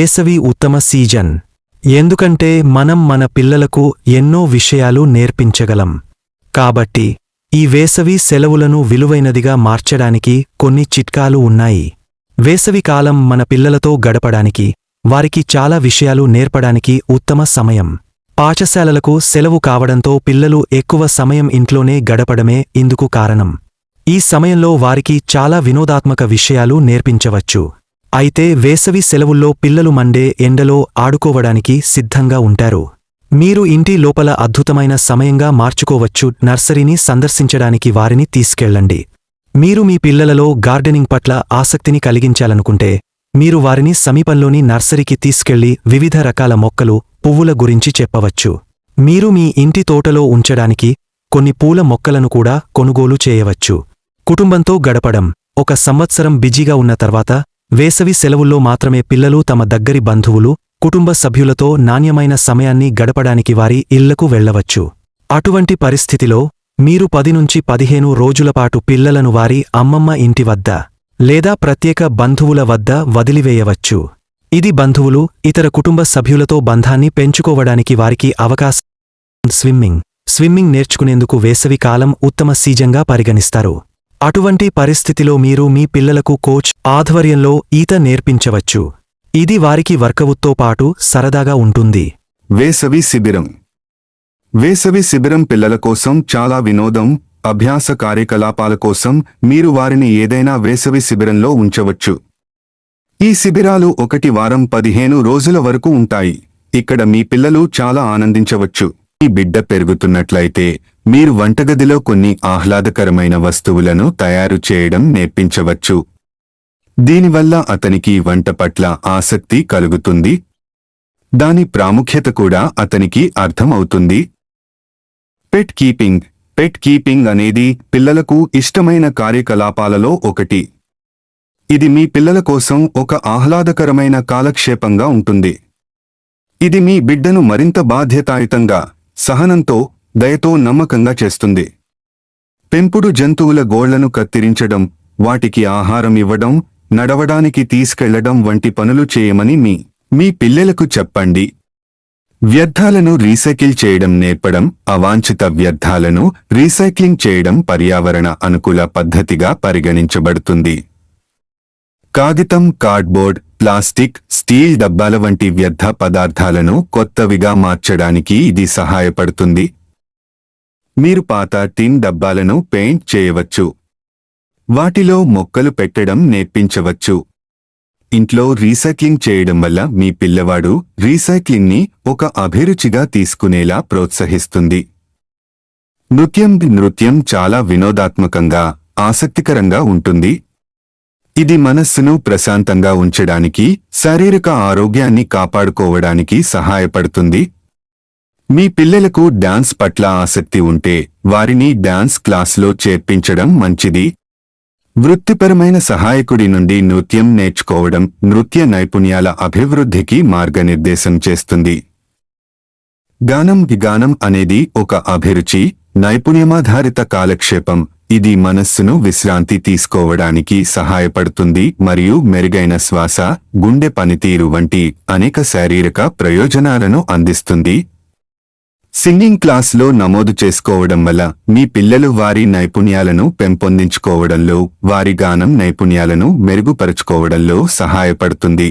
వేసవి ఉత్తమ సీజన్. ఎందుకంటే మనం మన పిల్లలకు ఎన్నో విషయాలు నేర్పించగలం. కాబట్టి ఈ వేసవి సెలవులను విలువైనదిగా మార్చడానికి కొన్ని చిట్కాలు ఉన్నాయి. వేసవి కాలం మన పిల్లలతో గడపడానికి వారికి చాలా విషయాలు నేర్పడానికి ఉత్తమ సమయం. పాఠశాలలకు సెలవు కావడంతో పిల్లలు ఎక్కువ సమయం ఇంట్లోనే గడపడమే ఇందుకు కారణం. ఈ సమయంలో వారికి చాలా వినోదాత్మక విషయాలు నేర్పించవచ్చు. అయితే వేసవి సెలవుల్లో పిల్లలు మండే ఎండలో ఆడుకోవడానికి సిద్ధంగా ఉంటారు. మీరు ఇంటి లోపల అద్భుతమైన సమయంగా మార్చుకోవచ్చు. నర్సరీని సందర్శించడానికి వారిని తీసుకెళ్ళండి. మీరు మీ పిల్లలలో గార్డెనింగ్ పట్ల ఆసక్తిని కలిగించాలనుకుంటే మీరు వారిని సమీపంలోని నర్సరీకి తీసుకెళ్ళి వివిధ రకాల మొక్కలు పువ్వుల గురించి చెప్పవచ్చు. మీరు మీ ఇంటి తోటలో ఉంచడానికి కొన్ని పూల మొక్కలను కూడా కొనుగోలు చేయవచ్చు. కుటుంబంతో గడపడం ఒక సంవత్సరం బిజీగా ఉన్న తర్వాత వేసవి సెలవుల్లో మాత్రమే పిల్లలు తమ దగ్గరి బంధువులు కుటుంబ సభ్యులతో నాణ్యమైన సమయాన్ని గడపడానికి వారి ఇళ్ళకు వెళ్ళవచ్చు. అటువంటి పరిస్థితిలో మీరు పది నుంచి పదిహేను రోజులపాటు పిల్లలను వారి అమ్మమ్మ ఇంటి వద్ద లేదా ప్రత్యేక బంధువుల వద్ద వదిలివేయవచ్చు. ఇది బంధువులు ఇతర కుటుంబ సభ్యులతో బంధాన్ని పెంచుకోవడానికి వారికి అవకాశం స్విమ్మింగ్ స్విమ్మింగ్ నేర్చుకునేందుకు వేసవి కాలం ఉత్తమ సీజన్గా పరిగణిస్తారు. అటువంటి పరిస్థితిలో మీరు మీ పిల్లలకు కోచ్ ఆధ్వర్యంలో ఈత నేర్పించవచ్చు. ఇది వారికి వర్కవుత్తో పాటు సరదాగా ఉంటుంది. వేసవి శిబిరం. వేసవి శిబిరం పిల్లల కోసం చాలా వినోదం అభ్యాస కార్యకలాపాల కోసం మీరు వారిని ఏదైనా వేసవి శిబిరంలో ఉంచవచ్చు. ఈ శిబిరాలు ఒకటి వారం పదిహేను రోజుల వరకు ఉంటాయి. ఇక్కడ మీ పిల్లలు చాలా ఆనందించవచ్చు. ఈ బిడ్డ పెరుగుతున్నట్లయితే మీరు వంటగదిలో కొన్ని ఆహ్లాదకరమైన వస్తువులను తయారు చేయడం నేర్పించవచ్చు. దీనివల్ల అతనికి వంట పట్ల ఆసక్తి కలుగుతుంది. దాని ప్రాముఖ్యత కూడా అతనికి అర్థమవుతుంది. పెట్ కీపింగ్ పెట్ కీపింగ్ అనేది పిల్లలకు ఇష్టమైన కార్యకలాపాలలో ఒకటి. ఇది మీ పిల్లల కోసం ఒక ఆహ్లాదకరమైన కాలక్షేపంగా ఉంటుంది. ఇది మీ బిడ్డను మరింత బాధ్యతాయుతంగా సహనంతో దయతో నమ్మకంగా చేస్తుంది. పెంపుడు జంతువుల గోళ్ళను కత్తిరించడం వాటికి ఆహారం ఇవ్వడం నడవడానికి తీసుకెళ్ళడం వంటి పనులు చేయమని మీ మీ పిల్లలకు చెప్పండి. వ్యర్థాలను రీసైకిల్ చేయడం నేర్పడం అవాంఛిత వ్యర్థాలను రీసైక్లింగ్ చేయడం పర్యావరణ అనుకూల పద్ధతిగా పరిగణించబడుతుంది. కాగితం కార్డ్బోర్డ్ ప్లాస్టిక్ స్టీల్ డబ్బాల వంటి వ్యర్థ పదార్థాలను కొత్తవిగా మార్చడానికి ఇది సహాయపడుతుంది. మీరు పాత టిన్ డబ్బాలను పెయింట్ చేయవచ్చు. వాటిలో మొక్కలు పెట్టడం నేర్పించవచ్చు. ఇంట్లో రీసైక్లింగ్ చేయడం వల్ల మీ పిల్లవాడు రీసైక్లింగ్ని ఒక అభిరుచిగా తీసుకునేలా ప్రోత్సహిస్తుంది. నృత్యం నృత్యం చాలా వినోదాత్మకంగా ఆసక్తికరంగా ఉంటుంది. ఇది మనస్సును ప్రశాంతంగా ఉంచడానికి శారీరక ఆరోగ్యాన్ని కాపాడుకోవడానికి సహాయపడుతుంది. మీ పిల్లలకు డాన్స్ పట్ల ఆసక్తి ఉంటే వారిని డాన్స్ క్లాస్లో చేర్పించడం మంచిది. వృత్తిపరమైన సహాయకుడి నుండి నృత్యం నేర్చుకోవడం నృత్య నైపుణ్యాల అభివృద్ధికి మార్గనిర్దేశం చేస్తుంది. గానం గానం అనేది ఒక అభిరుచి నైపుణ్యమాధారిత కాలక్షేపం. ఇది మనస్సును విశ్రాంతి తీసుకోవడానికి సహాయపడుతుంది మరియు మెరుగైన శ్వాస గుండె పనితీరు వంటి అనేక శారీరక ప్రయోజనాలను అందిస్తుంది. సింగింగ్ క్లాస్లో నమోదు చేసుకోవడం వల్ల మీ పిల్లలు వారి నైపుణ్యాలను పెంపొందించుకోవడంలో వారి గానం నైపుణ్యాలను మెరుగుపరుచుకోవడంలో సహాయపడుతుంది.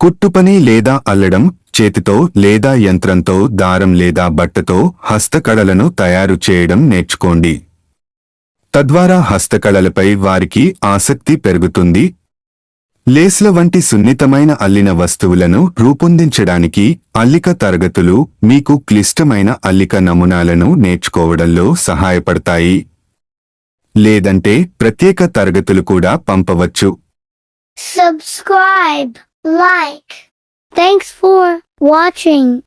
కుట్టుపని లేదా అల్లడం చేతితో లేదా యంత్రంతో దారం లేదా బట్టతో హస్తకళలను తయారు చేయడం నేర్చుకోండి. తద్వారా హస్తకళలపై వారికి ఆసక్తి పెరుగుతుంది లేస్ల వంటి సున్నితమైన అల్లిన వస్తువులను రూపొందించడానికి అల్లిక తరగతులు మీకు క్లిష్టమైన అల్లిక నమూనాలను నేర్చుకోవడంలో సహాయపడతాయి. లేదంటే ప్రత్యేక తరగతులు కూడా పంపవచ్చు. Subscribe like thanks for watching